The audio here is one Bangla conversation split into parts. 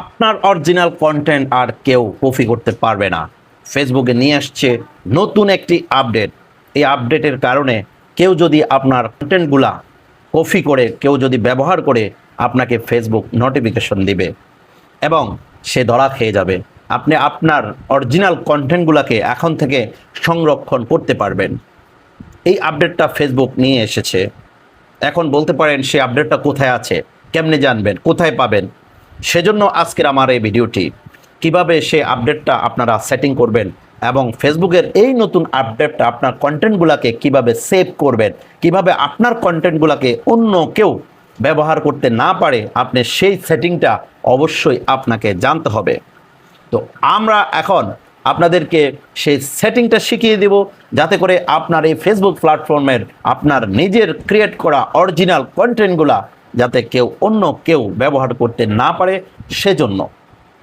আপনার অরিজিনাল কন্টেন্ট আর কেউ কপি করতে পারবে না। ফেসবুকে নিয়ে আসছে নতুন একটি আপডেট এই আপডেটের কারণে কেউ যদি আপনার কন্টেন্টগুলা কপি করে, কেউ যদি ব্যবহার করে, আপনাকে ফেসবুক নোটিফিকেশন দিবে এবং সে ধরা খেয়ে যাবে। আপনি আপনার অরিজিনাল কন্টেন্টগুলোকে এখন থেকে সংরক্ষণ করতে পারবেন। এই আপডেটটা ফেসবুক নিয়ে এসেছে। এখন বলতে পারেন সে আপডেটটা কোথায় আছে, কেমনে জানবেন, কোথায় পাবেন? সেজন্য আজকের আমার এই ভিডিওটি। কীভাবে সে আপডেটটা আপনারা সেটিং করবেন এবং ফেসবুকের এই নতুন আপডেটটা আপনার কন্টেন্টগুলোকে কীভাবে সেভ করবেন, কীভাবে আপনার কন্টেন্টগুলোকে অন্য কেউ ব্যবহার করতে না পারে, আপনি সেই সেটিংটা অবশ্যই আপনাকে জানতে হবে। তো আমরা এখন আপনাদেরকে সেই সেটিংটা শিখিয়ে দেব, যাতে করে আপনার এই ফেসবুক প্ল্যাটফর্মের আপনার নিজের ক্রিয়েট করা অরিজিনাল কন্টেন্টগুলা যাতে কেউ অন্য কেউ ব্যবহার করতে না পারে সেজন্য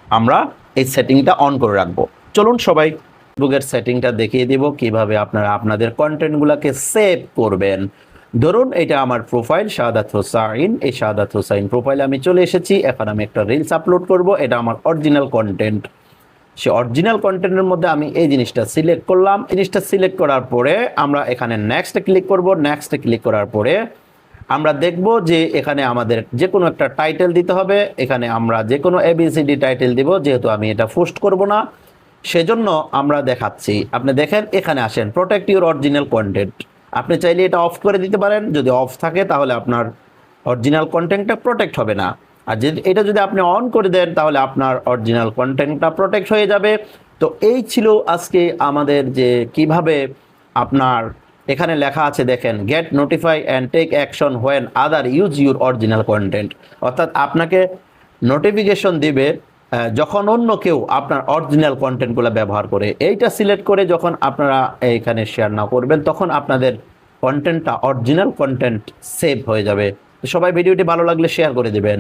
আমরা এই সেটিংটা অন করে রাখব। চলুন সবাই ফেসবুকের সেটিংটা দেখিয়ে দিব কীভাবে আপনারা আপনাদের কন্টেন্টগুলোকে সেভ করবেন। ধরুন এটা আমার প্রোফাইল, শাহাদাত হোসাইন। এই শাহাদাত হোসাইন প্রোফাইলে আমি চলে এসেছি। এখন আমি একটা রিলস আপলোড করব। এটা আমার অরিজিনাল কন্টেন্ট সে অরিজিনাল কন্টেন্টের মধ্যে আমি এই জিনিসটা সিলেক্ট করলাম। জিনিসটা সিলেক্ট করার পরে আমরা এখানে নেক্সটে ক্লিক করব। নেক্সটে ক্লিক করার পরে আমরা দেখব যে এখানে আমাদের যে কোনো একটা টাইটেল দিতে হবে, এখানে আমরা যে কোনো এবিসিডি টাইটেল দিব, যেহেতু আমি এটা পোস্ট করব না। সেজন্য আমরা দেখাচ্ছি, আপনি দেখেন এখানে আসেন প্রোটেক্ট ইউর অরিজিনাল কন্টেন্ট আপনি চাইলে এটা অফ করে দিতে পারেন, যদি অফ থাকে তাহলে আপনার অরিজিনাল কন্টেন্টটা প্রোটেক্ট হবে না। আর যদি এটা যদি আপনি অন করে দেন তাহলে আপনার অরিজিনাল কন্টেন্টটা প্রোটেক্ট হয়ে যাবে। তো এই ছিল আজকে আমাদের যে কীভাবে আপনার এখানে লেখা আছে, দেখেন get notify and take action when other use your original content অর্থাৎ আপনাকে নোটিফিকেশন দিবে যখন অন্য কেউ আপনার অরিজিনাল কন্টেন্টগুলো ব্যবহার করে। এইটা সিলেক্ট করে যখন আপনারা এইখানে শেয়ার না করবেন, তখন আপনাদের কন্টেন্টটা অরিজিনাল কন্টেন্ট সেভ হয়ে যাবে। সবাই ভিডিওটি ভালো লাগলে শেয়ার করে দেবেন।